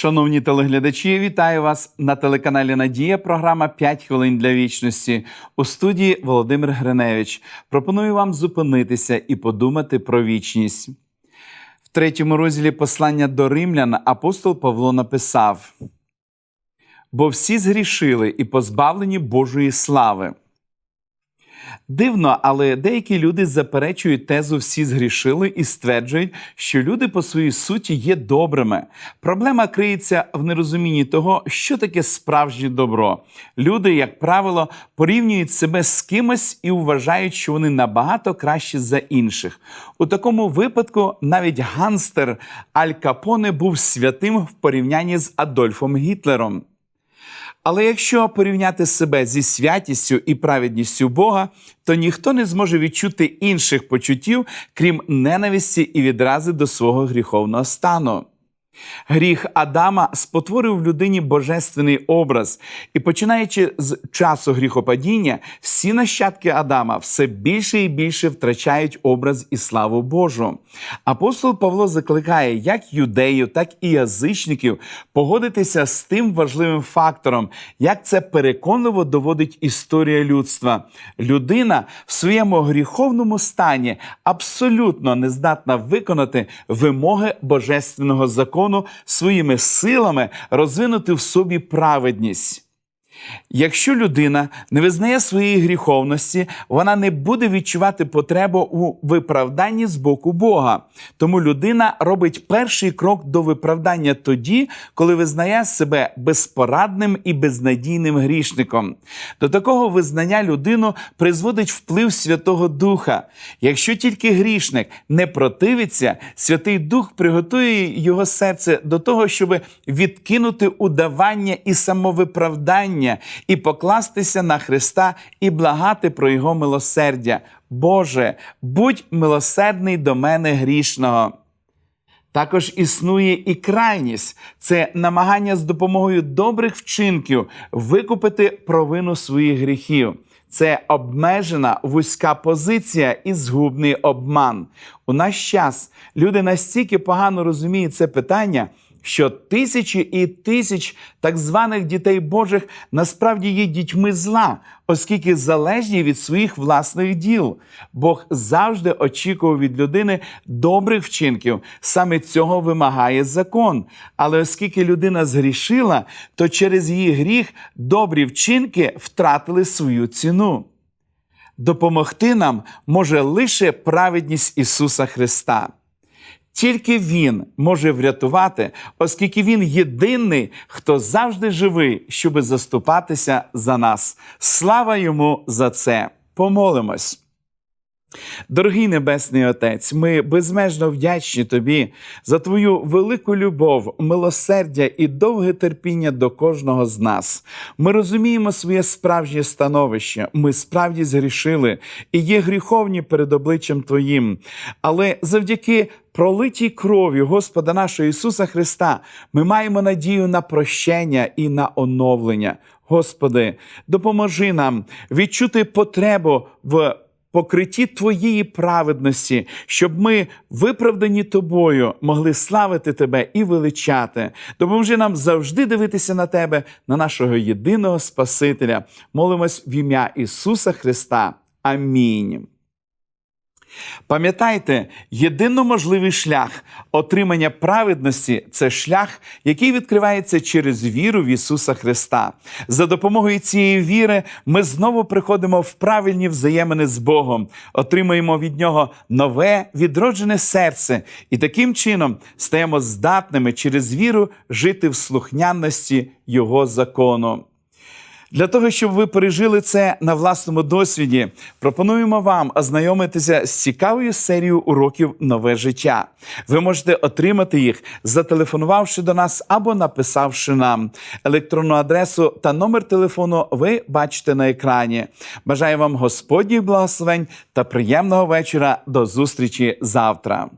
Шановні телеглядачі, вітаю вас на телеканалі Надія. Програма «5 хвилин для вічності у студії Володимир Гриневич. Пропоную вам зупинитися і подумати про вічність. В третьому розділі послання до римлян апостол Павло написав: бо всі згрішили і позбавлені Божої слави. Дивно, але деякі люди заперечують тезу всі згрішили і стверджують, що люди по своїй суті є добрими. Проблема криється в нерозумінні того, що таке справжнє добро. Люди, як правило, порівнюють себе з кимось і вважають, що вони набагато кращі за інших. У такому випадку навіть ганстер Аль Капоне був святим в порівнянні з Адольфом Гітлером. Але якщо порівняти себе зі святістю і праведністю Бога, то ніхто не зможе відчути інших почуттів, крім ненависті і відрази до свого гріховного стану. Гріх Адама спотворив в людині божественний образ, і починаючи з часу гріхопадіння, всі нащадки Адама все більше і більше втрачають образ і славу Божу. Апостол Павло закликає як юдеїв, так і язичників погодитися з тим важливим фактором, як це переконливо доводить історія людства. Людина в своєму гріховному стані абсолютно не здатна виконати вимоги божественного закону своїми силами розвинути в собі праведність. Якщо людина не визнає своєї гріховності, вона не буде відчувати потребу у виправданні з боку Бога. Тому людина робить перший крок до виправдання тоді, коли визнає себе безпорадним і безнадійним грішником. До такого визнання людину призводить вплив Святого Духа. Якщо тільки грішник не противиться, Святий Дух приготує його серце до того, щоб відкинути удавання і самовиправдання і покластися на Христа і благати про Його милосердя. Боже, будь милосердний до мене грішного. Також існує і крайність це намагання з допомогою добрих вчинків викупити провину своїх гріхів. Це обмежена вузька позиція і згубний обман. У наш час люди настільки погано розуміють це питання, що тисячі і тисяч так званих дітей Божих насправді є дітьми зла, оскільки залежні від своїх власних діл. Бог завжди очікував від людини добрих вчинків. Саме цього вимагає закон. Але оскільки людина згрішила, то через її гріх добрі вчинки втратили свою ціну. Допомогти нам може лише праведність Ісуса Христа. Тільки Він може врятувати, оскільки Він єдиний, хто завжди живий, щоби заступатися за нас. Слава йому за це! Помолимось. Дорогий Небесний Отець, ми безмежно вдячні Тобі за Твою велику любов, милосердя і довге терпіння до кожного з нас. Ми розуміємо своє справжнє становище. Ми справді згрішили і є гріховні перед обличчям Твоїм. Але завдяки пролитій крові Господа нашого Ісуса Христа ми маємо надію на прощення і на оновлення. Господи, допоможи нам відчути потребу в покритті Твоєї праведності, щоб ми, виправдані Тобою, могли славити Тебе і величати. Допоможи нам завжди дивитися на Тебе, на нашого єдиного Спасителя. Молимось в ім'я Ісуса Христа. Амінь. Пам'ятайте, єдино можливий шлях отримання праведності це шлях, який відкривається через віру в Ісуса Христа. За допомогою цієї віри ми знову приходимо в правильні взаємини з Богом, отримуємо від Нього нове відроджене серце і таким чином стаємо здатними через віру жити в слухняності Його закону. Для того, щоб ви пережили це на власному досвіді, пропонуємо вам ознайомитися з цікавою серією уроків нове життя. Ви можете отримати їх, зателефонувавши до нас або написавши нам електронну адресу та номер телефону. Ви бачите на екрані. Бажаю вам Господніх благословень та приємного вечора. До зустрічі завтра.